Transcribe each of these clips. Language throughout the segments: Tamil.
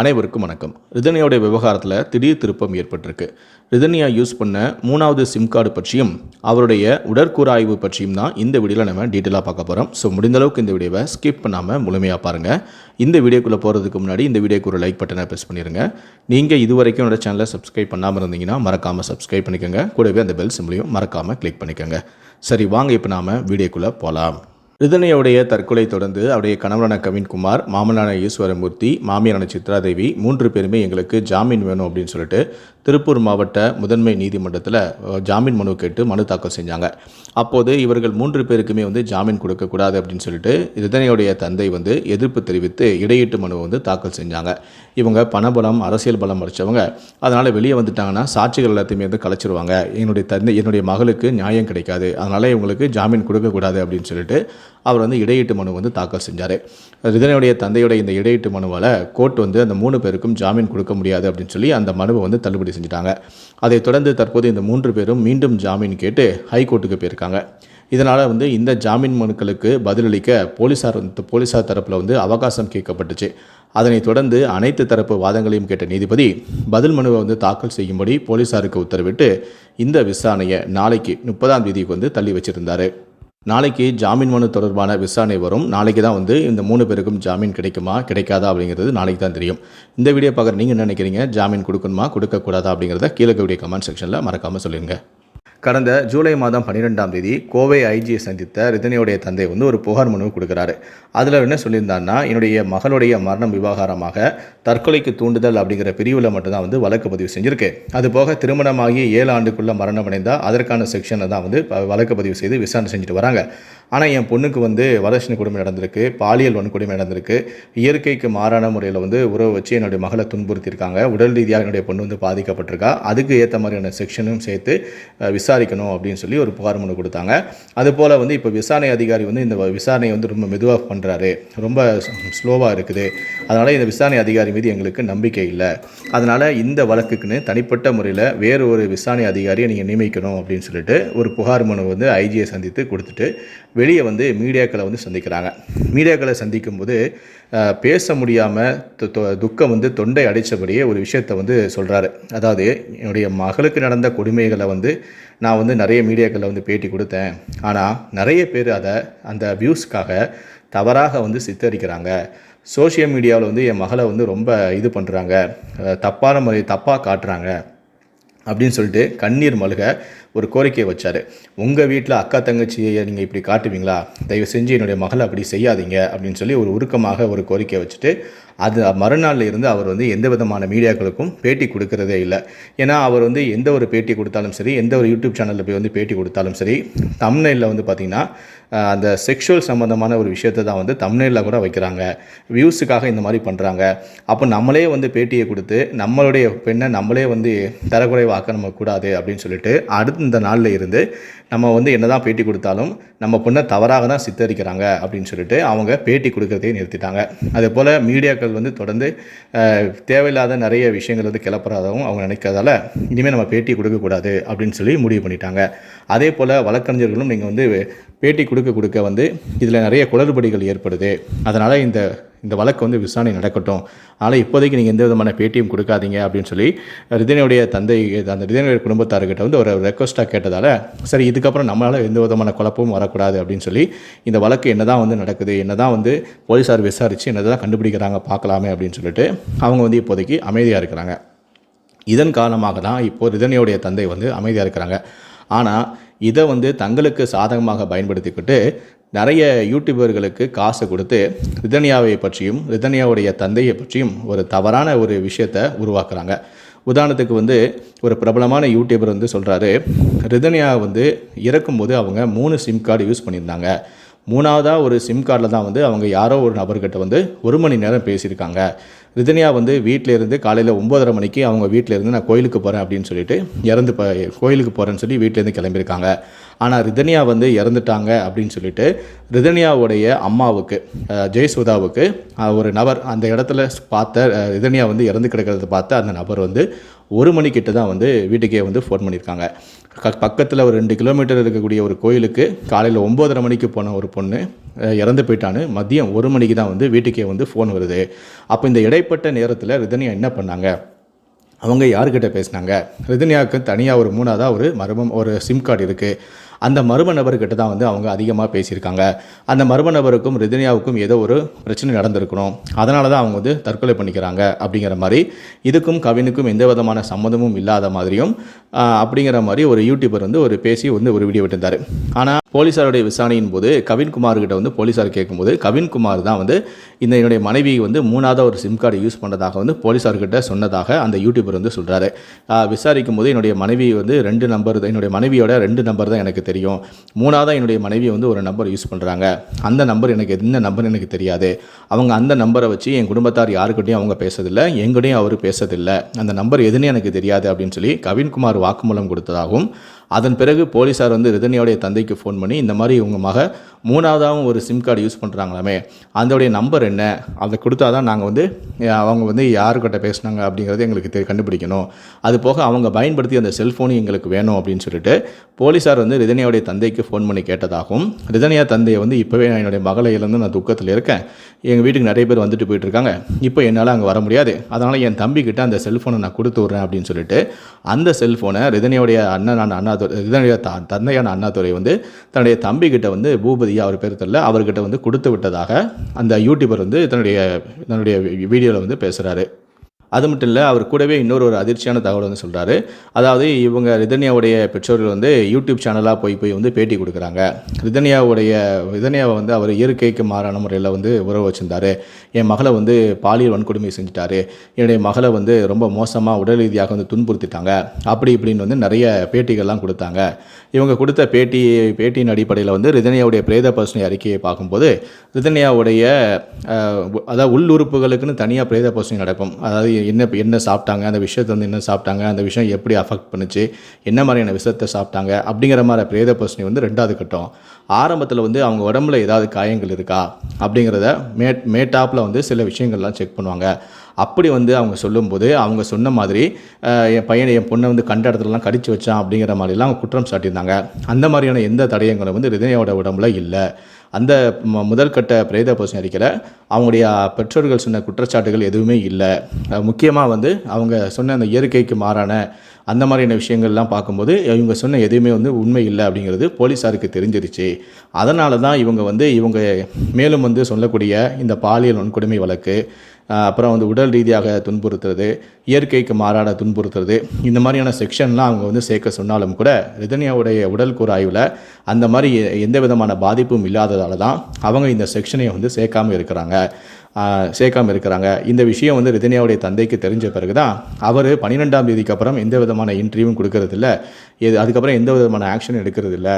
அனைவருக்கும் வணக்கம். ரிதனியாவுடைய விவகாரத்தில் திடீர் திருப்பம் ஏற்பட்டிருக்கு. ரிதனியா யூஸ் பண்ண மூணாவது சிம் கார்டு பற்றியும் அவருடைய உடற்கூறாய்வு பற்றியும் தான் இந்த வீடியோவில் நம்ம டீட்டெயிலாக பார்க்க போகிறோம் ஸோ முடிந்தளவுக்கு இந்த வீடியோவை ஸ்கிப் பண்ணாமல் முழுமையாக பாருங்கள் இந்த வீடியோக்குள்ளே போகிறதுக்கு முன்னாடி இந்த வீடியோக்கு ஒரு லைக் பட்டனை ப்ரெஸ் பண்ணிடுங்க நீங்கள் இது வரைக்கும் என்னோட சேனலை சப்ஸ்கிரைப் பண்ணாமல் இருந்தீங்கன்னா மறக்காமல் சப்ஸ்கிரைப் பண்ணிக்கோங்க. கூடவே அந்த பெல் சிம்லையும் மறக்காமல் கிளிக் பண்ணிக்கோங்க. சரி வாங்க இப்போ நாம் வீடியோக்குள்ளே போகலாம் ரிதனையுடைய தற்கொலை தொடர்ந்து அவருடைய கணவரான கவின்குமார் மாமனான ஈஸ்வரமூர்த்தி மாமியாரான சித்ராதேவி மூன்று பேருமே எங்களுக்கு ஜாமீன் வேணும் அப்படின்னு சொல்லிட்டு திருப்பூர் மாவட்ட முதன்மை நீதிமன்றத்தில் ஜாமீன் மனு கேட்டு மனு தாக்கல் செஞ்சாங்க. அப்போது இவர்கள் மூன்று பேருக்குமே வந்து ஜாமீன் கொடுக்கக்கூடாது அப்படின்னு சொல்லிட்டு இதனையுடைய தந்தை வந்து எதிர்ப்பு தெரிவித்து இடையீட்டு மனு வந்து தாக்கல் செஞ்சாங்க. இவங்க பணபலம் அரசியல் பலம் அடித்தவங்க அதனால் வெளியே வந்துட்டாங்கன்னா சாட்சிகள் எல்லாத்தையுமே வந்து கலைச்சிருவாங்க. என்னுடைய தந்தை என்னுடைய மகளுக்கு நியாயம் கிடைக்காது. அதனால் இவங்களுக்கு ஜாமீன் கொடுக்கக்கூடாது அப்படின்னு சொல்லிட்டு அவர் வந்து இடையீட்டு மனு வந்து தாக்கல் செஞ்சார். ரிதனுடைய தந்தையுடைய இந்த இடையீட்டு மனுவால் கோர்ட் வந்து அந்த மூணு பேருக்கும் ஜாமீன் கொடுக்க முடியாது அப்படின்னு சொல்லி அந்த மனுவை வந்து தள்ளுபடி செஞ்சுட்டாங்க. அதைத் தொடர்ந்து தற்போது இந்த மூன்று பேரும் மீண்டும் ஜாமீன் கேட்டு ஹைகோர்ட்டுக்கு போயிருக்காங்க. இதனால் வந்து இந்த ஜாமீன் மனுக்களுக்கு பதிலளிக்க போலீஸார் வந்து போலீஸார் தரப்பில் வந்து அவகாசம் கேட்கப்பட்டுச்சு. அதனைத் தொடர்ந்து அனைத்து தரப்பு வாதங்களையும் கேட்ட நீதிபதி பதில் மனுவை வந்து தாக்கல் செய்யும்படி போலீஸாருக்கு உத்தரவிட்டு இந்த விசாரணையை நாளைக்கு முப்பதாம் தேதிக்கு வந்து தள்ளி வச்சிருந்தாரு. நாளைக்கு ஜாமீன் மனு தொடர்பான விசாரணை வரும். நாளைக்கு தான் வந்து இந்த மூணு பேருக்கும் ஜாமீன் கிடைக்குமா கிடைக்காதா அப்படிங்கிறது நாளைக்கு தான் தெரியும். இந்த வீடியோ பார்க்குற நீங்கள் என்ன நினைக்கிறீங்க? ஜாமீன் கொடுக்கணுமா கொடுக்கக்கூடாதா அப்படிங்கிறத கீழே கூடிய கமெண்ட் செக்ஷனில் மறக்காமல் சொல்லிடுங்க. கடந்த ஜூலை மாதம் பன்னிரெண்டாம் தேதி கோவை ஐஜியை சந்தித்த ரிதனியோடைய தந்தை வந்து ஒரு புகார் மனு கொடுக்குறாரு. அதில் என்ன சொல்லியிருந்தான்னா என்னுடைய மகளுடைய மரணம் விவகாரமாக தற்கொலைக்கு தூண்டுதல் அப்படிங்கிற பிரிவில் மட்டும்தான் வந்து வழக்கு பதிவு செஞ்சுருக்கு. அது போக திருமணமாகி ஏழு ஆண்டுக்குள்ள மரணம் அடைந்தால் அதற்கான செக்ஷனை தான் வந்து வழக்கு பதிவு செய்து விசாரணை செஞ்சுட்டு வராங்க. ஆனால் என் பொண்ணுக்கு வந்து வரதட்சணை கொடுமை நடந்திருக்கு பாலியல் வன்கொடுமை நடந்திருக்கு. இயற்கைக்கு மாறான முறையில் வந்து உறவு வச்சு என்னுடைய மகளை துன்புறுத்தியிருக்காங்க. உடல் ரீதியாக என்னுடைய பொண்ணு வந்து பாதிக்கப்பட்டிருக்கா. அதுக்கு ஏற்ற மாதிரியான செக்ஷனும் சேர்த்து விசாரணை விசாரிக்கணும் அப்படின்னு சொல்லி ஒரு புகார் மனு கொடுத்தாங்க. அதுபோல் வந்து இப்போ விசாரணை அதிகாரி வந்து இந்த விசாரணையை வந்து ரொம்ப மெதுவாக பண்ணுறாரு ரொம்ப ஸ்லோவாக இருக்குது. அதனால் இந்த விசாரணை அதிகாரி மீது எங்களுக்கு நம்பிக்கை இல்லை. அதனால் இந்த வழக்குக்குன்னு தனிப்பட்ட முறையில் வேறு ஒரு விசாரணை அதிகாரியை நீங்கள் நியமிக்கணும் அப்படின்னு சொல்லிட்டு ஒரு புகார் மனு வந்து ஐஜியை சந்தித்து கொடுத்துட்டு வெளியே வந்து மீடியாக்களை வந்து சந்திக்கிறாங்க. மீடியாக்களை சந்திக்கும்போது பேச முடியாமல் துக்கம் வந்து தொண்டை அடைச்சபடியே ஒரு விஷயத்தை வந்து சொல்கிறாரு அதாவது என்னுடைய மகளுக்கு நடந்த கொடுமைகளை வந்து நான் வந்து நிறைய மீடியாக்களில் வந்து பேட்டி கொடுத்தேன். ஆனால் நிறைய பேர் அதை அந்த வியூஸ்க்காக தவறாக வந்து சித்தரிக்கிறாங்க. சோஷியல் மீடியாவில் வந்து என் மகளை வந்து ரொம்ப இது பண்ணுறாங்க தப்பான முறை தப்பாக காட்டுறாங்க. அப்படின்னு சொல்லிட்டு கண்ணீர் மல்க ஒரு கோரிக்கையை வச்சார். உங்கள் வீட்டில் அக்கா தங்கச்சியை நீங்கள் இப்படி காட்டுவீங்களா? தயவு செஞ்சு என்னுடைய மகளை அப்படி செய்யாதீங்க அப்படின்னு சொல்லி ஒரு உருக்கமாக ஒரு கோரிக்கையை வச்சுட்டு அது மறுநாள்ல இருந்து அவர் வந்து எந்த விதமான மீடியாக்களுக்கும் பேட்டி கொடுக்கறதே இல்லை. ஏன்னா அவர் வந்து எந்த ஒரு பேட்டி கொடுத்தாலும் சரி எந்த ஒரு யூடியூப் சேனலில் போய் வந்து பேட்டி கொடுத்தாலும் சரி தம்னையில் வந்து பார்த்திங்கன்னா அந்த செக்ஷுவல் சம்மந்தமான ஒரு விஷயத்தை தான் வந்து தம்னையில் கூட வைக்கிறாங்க. வியூஸுக்காக இந்த மாதிரி பண்ணுறாங்க அப்போ நம்மளே வந்து பேட்டியை கொடுத்து நம்மளுடைய பெண்ணை நம்மளே வந்து தரக்குறைவாக்க நம்ம கூடாது அப்படின்னு சொல்லிட்டு அடுத்த இந்த நாளில் இருந்து நம்ம வந்து என்னதான் பேட்டி கொடுத்தாலும் நம்ம பொண்ணை தவறாக தான் சித்தரிக்கிறாங்க அப்படின்னு சொல்லிட்டு அவங்க பேட்டி கொடுக்குறதையே நிறுத்திட்டாங்க. அதே போல் மீடியாக்கள் வந்து தொடர்ந்து தேவையில்லாத நிறைய விஷயங்கள் வந்து கிளப்புறதாகவும் அவங்க நினைக்கிறதால இனிமேல் நம்ம பேட்டி கொடுக்கக்கூடாது அப்படின்னு சொல்லி முடிவு பண்ணிட்டாங்க. அதே போல் வழக்கறிஞர்களும் நீங்கள் வந்து பேட்டி கொடுக்க கொடுக்க வந்து இதில் நிறைய குளறுபடிகள் ஏற்படுது. அதனால் இந்த இந்த வழக்கு வந்து விசாரணை நடக்கட்டும். ஆனால் இப்போதைக்கு நீங்கள் எந்த விதமான பேட்டியும் கொடுக்காதீங்க அப்படின்னு சொல்லி ரிதனுடைய தந்தை அந்த ரிதனுடைய குடும்பத்தார்கிட்ட வந்து ஒரு ரெக்வஸ்ட்டாக கேட்டதால் சரி இதுக்கப்புறம் நம்மளால் எந்த விதமான குழப்பமும் வரக்கூடாது அப்படின்னு சொல்லி இந்த வழக்கு என்னதான் வந்து நடக்குது என்னதான் வந்து போலீஸார் விசாரித்து என்னதான் கண்டுபிடிக்கிறாங்க பார்க்கலாமே அப்படின்னு சொல்லிட்டு அவங்க வந்து இப்போதைக்கு அமைதியாக இருக்கிறாங்க. இதன் காரணமாக தான் இப்போது ரிதனையுடைய தந்தை வந்து அமைதியாக இருக்கிறாங்க. ஆனால் இதை வந்து தங்களுக்கு சாதகமாக பயன்படுத்திக்கிட்டு நிறைய யூடியூபர்களுக்கு காசை கொடுத்து ரிதன்யாவை பற்றியும் ரிதன்யாவுடைய தந்தையை பற்றியும் ஒரு தவறான ஒரு விஷயத்தை உருவாக்குறாங்க. உதாரணத்துக்கு வந்து ஒரு பிரபலமான யூடியூபர் வந்து சொல்கிறாரு ரிதன்யா வந்து இறக்கும்போது அவங்க மூணு சிம் கார்டு யூஸ் பண்ணியிருந்தாங்க. மூணாவதாக ஒரு சிம் கார்டில் தான் வந்து அவங்க யாரோ ஒரு நபர்கிட்ட வந்து ஒரு மணி நேரம் பேசியிருக்காங்க. ரிதனியா வந்து வீட்டில் இருந்து காலையில் ஒம்போதரை மணிக்கு அவங்க வீட்டில் இருந்து நான் கோயிலுக்கு போகிறேன் அப்படின்னு சொல்லிட்டு இறந்து ப கோயிலுக்கு போகிறேன்னு சொல்லி வீட்டிலேருந்து கிளம்பியிருக்காங்க. ஆனால் ரிதனியா வந்து இறந்துட்டாங்க அப்படின்னு சொல்லிட்டு ரிதனியாவுடைய அம்மாவுக்கு ஜெயசுதாவுக்கு ஒரு நபர் அந்த இடத்துல பார்த்த ரிதன்யா ரிதனியா வந்து இறந்து கிடக்கிறத பார்த்த அந்த நபர் வந்து ஒரு மணிக்கிட்ட தான் வந்து வீட்டுக்கே வந்து ஃபோன் பண்ணியிருக்காங்க. பக்கத்தில் ஒரு ரெண்டு கிலோமீட்டர் இருக்கக்கூடிய ஒரு கோயிலுக்கு காலையில் ஒம்போதரை மணிக்கு போன ஒரு பொண்ணு இறந்து போயிட்டான்னு மதியம் ஒரு மணிக்கு தான் வந்து வீட்டுக்கே வந்து ஃபோன் வருது. அப்போ இந்த இடைப்பட்ட நேரத்தில் ரிதனியா என்ன பண்ணாங்க? அவங்க யார்கிட்ட பேசினாங்க? ரிதனியாவுக்கு தனியாக ஒரு மூணாவதாக ஒரு மர்மம் ஒரு சிம் கார்டு இருக்குது அந்த மர்ம நபர்கிட்ட தான் வந்து அவங்க அதிகமாக பேசியிருக்காங்க. அந்த மர்ம நபருக்கும் ரிதினியாவுக்கும் ஏதோ ஒரு பிரச்சனை நடந்திருக்கணும். அதனால தான் அவங்க வந்து தற்கொலை பண்ணிக்கிறாங்க அப்படிங்கிற மாதிரி. இதுக்கும் கவினுக்கும் எந்த விதமான சம்மந்தமும் இல்லாத மாதிரியும் அப்படிங்கிற மாதிரி ஒரு யூடியூபர் வந்து ஒரு பேசி வந்து ஒரு வீடியோ விட்டிருந்தார். ஆனால் போலீஸாருடைய விசாரணையின் போது கவின்குமார்கிட்ட வந்து போலீஸார் கேட்கும்போது கவின்குமார் தான் வந்து இந்த என்னுடைய மனைவி வந்து மூணாவது ஒரு சிம் கார்டு யூஸ் பண்ணதாக வந்து போலீஸார்கிட்ட சொன்னதாக அந்த யூடியூபர் வந்து சொல்கிறாரு விசாரிக்கும் போது என்னுடைய மனைவி வந்து ரெண்டு நம்பர் தான் என்னுடைய மனைவியோட ரெண்டு நம்பர் தான் எனக்கு தெரியும். மூணாவதாக என்னுடைய மனைவி வந்து ஒரு நம்பர் யூஸ் பண்ணுறாங்க அந்த நம்பர் எனக்கு என்ன நம்பர் எனக்கு தெரியாது. அவங்க அந்த நம்பரை வச்சு என் குடும்பத்தார் யாருக்கிட்டையும் அவங்க பேசதில்லை எங்கிட்டையும் அவர் பேசதில்லை. அந்த நம்பர் எதுன்னு எனக்கு தெரியாது அப்படின்னு சொல்லி கவின்குமார் வாக்குமூலம் கொடுத்ததாகவும் அதன் பிறகு போலீஸார் வந்து ரிதனியோடைய தந்தைக்கு ஃபோன் பண்ணி இந்த மாதிரி உங்கள் மக மூணாவதாகவும் ஒரு சிம் கார்டு யூஸ் பண்ணுறாங்களாமே அதோடைய நம்பர் என்ன? அதை கொடுத்தா தான் நாங்கள் வந்து அவங்க வந்து யாருக்கிட்ட பேசுனாங்க அப்படிங்கிறது எங்களுக்கு தெ கண்டுபிடிக்கணும். அது போக அவங்க பயன்படுத்தி அந்த செல்ஃபோனும் எங்களுக்கு வேணும் அப்படின்னு சொல்லிட்டு போலீஸார் வந்து ரிதனியோடைய தந்தைக்கு ஃபோன் பண்ணி கேட்டதாகவும் ரிதனியா தந்தையை வந்து இப்போவே நான் என்னுடைய மகளை இழந்து நான் துக்கத்தில் இருக்கேன். எங்கள் வீட்டுக்கு நிறைய பேர் வந்துட்டு போயிட்டுருக்காங்க. இப்போ என்னால் அங்கே வர முடியாது. அதனால் என் தம்பிக்கிட்ட அந்த செல்ஃபோனை நான் கொடுத்து விட்றேன் அப்படின்னு சொல்லிட்டு அந்த செல்ஃபோனை ரிதன்யாவுடைய அண்ணனான அண்ணாதுரை இதனுடைய த தந்தையான அண்ணாதுரை வந்து தன்னுடைய தம்பிக்கிட்ட வந்து பூபதியா அவர் பேர் தெரியல அவர்கிட்ட வந்து கொடுத்து விட்டதாக அந்த யூடியூபர் வந்து தன்னுடைய தன்னுடைய வீடியோவில் வந்து பேசுகிறாரு அது மட்டும் இல்லை அவர் கூடவே இன்னொரு ஒரு அதிர்ச்சியான தகவல் வந்து சொல்கிறாரு அதாவது இவங்க ரிதன்யாவுடைய பெற்றோர்கள் வந்து யூடியூப் சேனலாக போய் போய் வந்து பேட்டி கொடுக்குறாங்க. ரிதன்யாவுடைய ரிதன்யாவை வந்து அவர் இயற்கைக்கு மாறான முறையில் வந்து உறவு வச்சிருந்தார். என் மகளை வந்து பாலியல் வன்கொடுமை செஞ்சுட்டாரு. என்னுடைய மகளை வந்து ரொம்ப மோசமாக உடல் ரீதியாக வந்து துன்புறுத்திட்டாங்க. அப்படி இப்படின்னு வந்து நிறைய பேட்டிகள்லாம் கொடுத்தாங்க. இவங்க கொடுத்த பேட்டி பேட்டியின் அடிப்படையில் வந்து ரிதன்யாவுடைய பிரேத பசுனை அறிக்கையை பார்க்கும்போது ரிதன்யாவுடைய அதாவது உள் உறுப்புகளுக்குன்னு தனியாக பிரேத பசுனை நடக்கும். அதாவது என்ன என்ன சாப்பிட்டாங்க அந்த விஷயத்தை வந்து என்ன சாப்பிட்டாங்க அந்த விஷயம் எப்படி அஃபெக்ட் பண்ணுச்சு என்ன மாதிரியான விஷயத்தை சாப்பிட்டாங்க அப்படிங்கிற மாதிரி பிரேத பரிசோதனை வந்து ரெண்டாவது கட்டம். ஆரம்பத்தில் வந்து அவங்க உடம்புல ஏதாவது காயங்கள் இருக்கா அப்படிங்கிறத மே மேட்டாப்பில் வந்து சில விஷயங்கள்லாம் செக் பண்ணுவாங்க. அப்படி வந்து அவங்க சொல்லும்போது அவங்க சொன்ன மாதிரி என் பையனை என் பொண்ணை வந்து கண்ட இடத்துலலாம் கடிச்சு வச்சான் அப்படிங்கிற மாதிரிலாம் அவங்க குற்றம் சாட்டியிருந்தாங்க. அந்த மாதிரியான எந்த தடயங்களும் வந்து ரிதனையோட உடம்புல இல்லை. அந்த முதல் கட்ட பிரேத பரிசோதனை அறிக்கையில் அவங்களுடைய பெற்றோர்கள் சொன்ன குற்றச்சாட்டுகள் எதுவுமே இல்லை. முக்கியமாக வந்து அவங்க சொன்ன அந்த இயற்கைக்கு மாறான அந்த மாதிரியான விஷயங்கள்லாம் பார்க்கும்போது இவங்க சொன்ன எதுவுமே வந்து உண்மை இல்லை அப்படிங்கிறது போலீஸாருக்கு தெரிஞ்சிருச்சு. அதனால தான் இவங்க வந்து இவங்க மேலும் வந்து சொல்லக்கூடிய இந்த பாலியல் வன்கொடுமை வழக்கு அப்புறம் வந்து உடல் ரீதியாக துன்புறுத்துறது இயற்கைக்கு மாறான துன்புறுத்துறது இந்த மாதிரியான செக்ஷன்லாம் அவங்க வந்து சேர்க்க சொன்னாலும் கூட ரிதன்யாவுடைய உடல் கூறாய்வில் அந்த மாதிரி எ- எந்த விதமான பாதிப்பும் இல்லாததால தான் அவங்க இந்த செக்ஷனை வந்து சேர்க்காமல் இருக்கிறாங்க. சேர்க்காமல் இருக்கிறாங்க. இந்த விஷயம் வந்து ரிதன்யாவுடைய தந்தைக்கு தெரிஞ்ச பிறகு தான் அவர் பன்னிரெண்டாம் தேதிக்கு அப்புறம் எந்த விதமான இன்டர்வியூவும் கொடுக்கறதில்ல. எது அதுக்கப்புறம் எந்த விதமான ஆக்ஷன் எடுக்கிறதில்ல.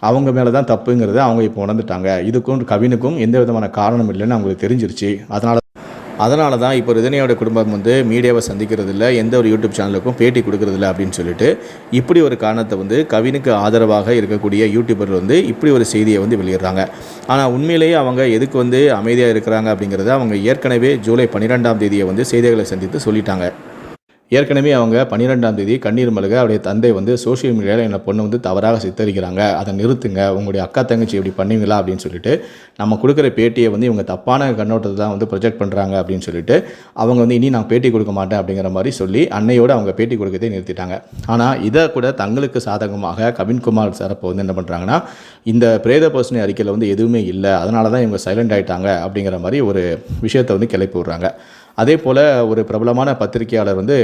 அவங்க மேலே தான் தப்புங்கிறத அவங்க இப்போ உணர்ந்துட்டாங்க. இதுக்கும் கவினுக்கும் எந்த விதமான காரணம் இல்லைன்னு அவங்களுக்கு தெரிஞ்சிருச்சு. அதனால அதனால தான் இப்போ ரிதனியோட குடும்பம் வந்து மீடியாவை சந்திக்கிறது இல்லை எந்த ஒரு யூடியூப் சேனலுக்கும் பேட்டி கொடுக்கறதில்ல அப்படின்னு சொல்லிட்டு இப்படி ஒரு காரணத்தை வந்து கவினுக்கு ஆதரவாக இருக்கக்கூடிய யூடியூபர் வந்து இப்படி ஒரு செய்தியை வந்து வெளியிடுறாங்க. ஆனால் உண்மையிலேயே அவங்க எதுக்கு வந்து அமைதியாக இருக்கிறாங்க அப்படிங்கிறத அவங்க ஏற்கனவே ஜூலை பன்னிரெண்டாம் தேதியை வந்து செய்திகளை சந்தித்து சொல்லிட்டாங்க. ஏற்கனவே அவங்க பன்னிரெண்டாம் தேதி கண்ணீர் மலக அவருடைய தந்தை வந்து சோஷியல் மீடியாவில் என்னை பொண்ணு வந்து தவறாக சித்தரிக்கிறாங்க. அதை நிறுத்துங்க. உங்களுடைய அக்கா தங்கச்சி இப்படி பண்ணுவீங்களா அப்படின்னு சொல்லிட்டு நம்ம கொடுக்குற பேட்டியை வந்து இவங்க தப்பான கண்ணோட்டத்தை தான் வந்து ப்ரொஜெக்ட் பண்ணுறாங்க அப்படின்னு சொல்லிட்டு அவங்க வந்து இனி நான் பேட்டி கொடுக்க மாட்டேன் அப்படிங்கிற மாதிரி சொல்லி அன்னையோடு அவங்க பேட்டி கொடுக்கறதே நிறுத்திட்டாங்க. ஆனால் இதை கூட தங்களுக்கு சாதகமாக கவின்குமார் சாரப்போ வந்து என்ன பண்ணுறாங்கன்னா இந்த பிரேத பர்சனை அறிக்கையில் வந்து எதுவுமே இல்லை அதனால தான் இவங்க சைலண்ட் ஆகிட்டாங்க அப்படிங்கிற மாதிரி ஒரு விஷயத்தை வந்து கிளப்பி விட்றாங்க. அதே போல் ஒரு பிரபலமான பத்திரிகையாளர் வந்து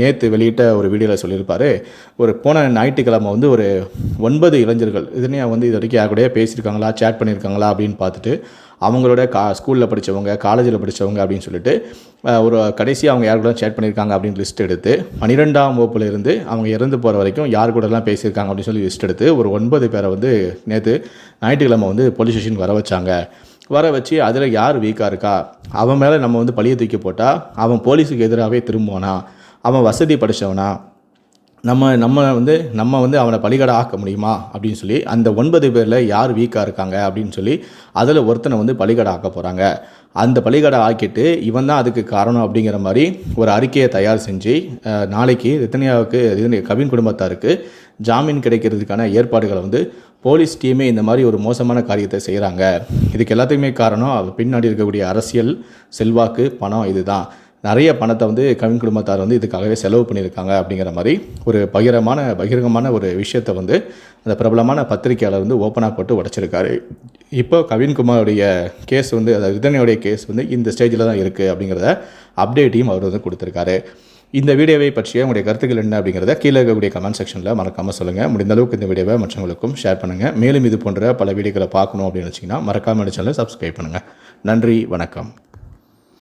நேற்று வெளியிட்ட ஒரு வீடியோவில் சொல்லியிருப்பார். ஒரு போன ஞாயிற்றுக்கிழமை வந்து ஒரு ஒன்பது இளைஞர்கள் இதுனே வந்து இது வரைக்கும் யார் பேசியிருக்காங்களா சேட் பண்ணியிருக்காங்களா அப்படின்னு பார்த்துட்டு அவங்களோட கா ஸ்கூலில் படித்தவங்க காலேஜில் படித்தவங்க அப்படின்னு சொல்லிட்டு ஒரு கடைசி அவங்க யார் கூட சேட் பண்ணியிருக்காங்க அப்படின்னு லிஸ்ட் எடுத்து பன்னிரெண்டாம் வகுப்புலேருந்து அவங்க இறந்து போகிற வரைக்கும் யார் கூடலாம் பேசியிருக்காங்க அப்படின்னு சொல்லி லிஸ்ட் எடுத்து ஒரு ஒன்பது பேரை வந்து நேற்று ஞாயிற்றுக்கிழமை வந்து போலீஸ் ஸ்டேஷன் வர வச்சாங்க. வர வச்சு அதில் யார் வீக்காக இருக்கா? அவன் மேலே நம்ம வந்து பழிய தூக்கி போட்டால் அவன் போலீஸுக்கு எதிராகவே திரும்புவானா? அவன் வசதி படித்தவனா நம்ம நம்ம வந்து நம்ம வந்து அவனை பலிகடை ஆக்க முடியுமா? அப்படின்னு சொல்லி அந்த ஒன்பது பேரில் யார் வீக்காக இருக்காங்க அப்படின்னு சொல்லி அதில் ஒருத்தனை வந்து பலிகடை ஆக்க போகிறாங்க அந்த பள்ளிக்கடை ஆக்கிட்டு இவன் தான் அதுக்கு காரணம் அப்படிங்கிற மாதிரி ஒரு அறிக்கையை தயார் செஞ்சு நாளைக்கு ரித்தனியாவுக்கு கவின் குடும்பத்தாருக்கு ஜாமீன் கிடைக்கிறதுக்கான ஏற்பாடுகளை வந்து போலீஸ் டீமே இந்த மாதிரி ஒரு மோசமான காரியத்தை செய்கிறாங்க இதுக்கு எல்லாத்துக்குமே காரணம் பின்னாடி இருக்கக்கூடிய அரசியல் செல்வாக்கு பணம் இதுதான். நிறைய பணத்தை வந்து கவின் குடும்பத்தார் வந்து இதுக்காகவே செலவு பண்ணியிருக்காங்க அப்படிங்கிற மாதிரி ஒரு பகிரமான பகிரங்கமான ஒரு விஷயத்தை வந்து அந்த பிரபலமான பத்திரிகையாளர் வந்து ஓப்பனாக போட்டு உடச்சிருக்காரு. இப்போ கவின்குமாருடைய கேஸ் வந்து அதாவது ரிதனையுடைய கேஸ் வந்து இந்த ஸ்டேஜில் தான் இருக்குது அப்படிங்கிறத அப்டேட்டையும் அவர் வந்து கொடுத்துருக்காரு. இந்த வீடியோவை பற்றிய உங்களுடைய கருத்துக்கள் என்ன அப்படிங்கிறத கீழே இருக்கக்கூடிய கமெண்ட் செக்ஷனில் மறக்காமல் சொல்லுங்கள் முடிந்த அளவுக்கு இந்த வீடியோவை மற்றவங்களுக்கும் ஷேர் பண்ணுங்கள் மேலும் இது போன்ற பல வீடியோக்களை பார்க்கணும் அப்படின்னு வச்சிங்கன்னா மறக்காமல் சேனலை சப்ஸ்கிரைப் பண்ணுங்கள் நன்றி வணக்கம்.